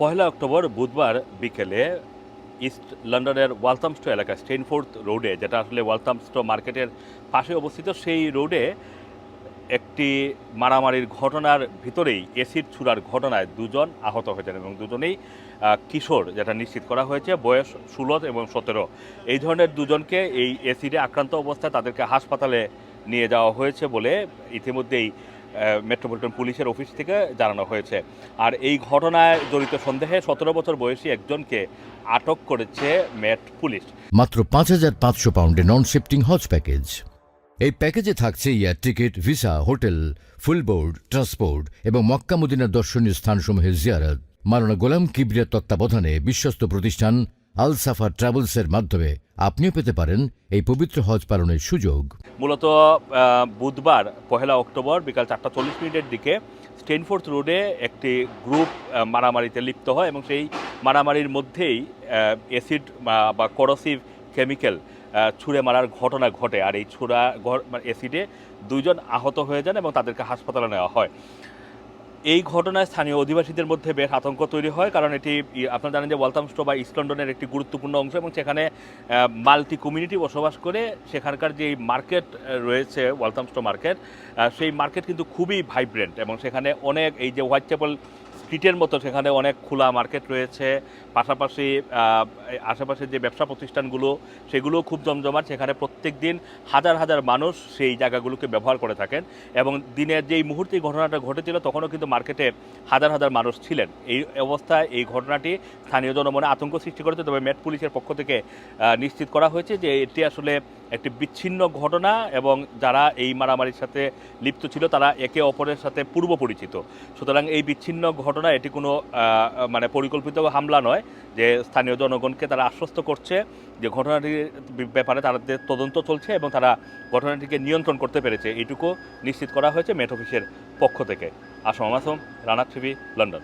পয়লা October বুধবার বিকেলে east লন্ডনের ওয়ালথামস্টো এলাকা স্টেনফোর্থ রোডে, যেটা আসলে ওয়ালথামস্টো মার্কেটের পাশে অবস্থিত, সেই রোডে একটি মারামারির ঘটনার ভিতরেই এসিড ছুড়ার ঘটনায় দুজন আহত হয়েছেন এবং দুজনেই কিশোর, যেটা নিশ্চিত করা হয়েছে, বয়স ষোলো এবং সতেরো। এই ধরনের দুজনকে এই এসিডে আক্রান্ত অবস্থায় তাদেরকে হাসপাতালে নিয়ে যাওয়া হয়েছে বলে ইতিমধ্যেই মেট্রোপলিটন পুলিশের অফিস থেকে জানানো হয়েছে। আর এই ঘটনায় জড়িত সন্দেহে সতেরো বছর বয়সী একজনকে আটক করেছে মেট পুলিশ। মাত্র পাঁচ হাজার পাঁচশো পাউন্ডে নন শিফটিং হজ প্যাকেজ। এই প্যাকেজে থাকছে air ticket, visa, hotel full board transport এবং মক্কা মদিনার দর্শনীয় স্থানসমূহের জিয়ারত। মারানা গোলাম কিবরিয়ার তত্ত্বাবধানে বিশ্বস্ত প্রতিষ্ঠান আল সাফা ট্রাভেলসের মাধ্যমে আপনিও পেতে পারেন এই পবিত্র হজ পালনের সুযোগ। মূলত বুধবার, পহেলা অক্টোবর বিকাল চারটা চল্লিশ মিনিটের দিকে স্টেনফোর্থ রোডে একটি গ্রুপ মারামারিতে লিপ্ত হয় এবং সেই মারামারির মধ্যেই অ্যাসিড বা করসিভ কেমিক্যাল ছুঁড়ে মারার ঘটনা ঘটে। আর এই ছুড়া অ্যাসিডে দুইজন আহত হয়ে যান এবং তাদেরকে হাসপাতালে নেওয়া হয়। এই ঘটনায় স্থানীয় অধিবাসীদের মধ্যে বেশ আতঙ্ক তৈরি হয়, কারণ এটি আপনারা জানেন যে ওয়ালথামস্টো বা ইস্ট লন্ডনের একটি গুরুত্বপূর্ণ অংশ এবং সেখানে মাল্টি কমিউনিটি বসবাস করে সেখানকার যে মার্কেট রয়েছে ওয়ালথামস্টো মার্কেট সেই মার্কেট কিন্তু খুবই ভাইব্রেন্ট এবং সেখানে অনেক এই যে হোয়াইট চ্যাপেল স্ট্রিটের মতো সেখানে অনেক খোলা মার্কেট রয়েছে। পাশাপাশি আহ, এই আশেপাশে যে ব্যবসা প্রতিষ্ঠানগুলো সেগুলোও খুব জমজমাট। সেখানে প্রত্যেক দিন হাজার হাজার মানুষ সেই জায়গাগুলোকে ব্যবহার করে থাকেন এবং দিনের যেই মুহূর্তে ঘটনাটা ঘটেছিল তখনও কিন্তু মার্কেটে হাজার হাজার মানুষ ছিলেন। এই অবস্থায় এই ঘটনাটি স্থানীয় জনমনে আতঙ্ক সৃষ্টি করেছে। তবে মেট পুলিশের পক্ষ থেকে নিশ্চিত করা হয়েছে যে এটি আসলে একটি বিচ্ছিন্ন ঘটনা এবং যারা এই মারামারির সাথে লিপ্ত ছিল তারা একে অপরের সাথে পূর্ব পরিচিত সুতরাং এই বিচ্ছিন্ন ঘটনা এটি কোনো মানে পরিকল্পিত হামলা নয় যে স্থানীয় জনগণকে তারা আশ্বস্ত করছে যে ঘটনাটির ব্যাপারে তাদের তদন্ত চলছে এবং তারা ঘটনাটিকে নিয়ন্ত্রণ করতে পেরেছে। এটুকু নিশ্চিত করা হয়েছে মেট অফিসের পক্ষ থেকে। Assam Assam, Rana TV, London.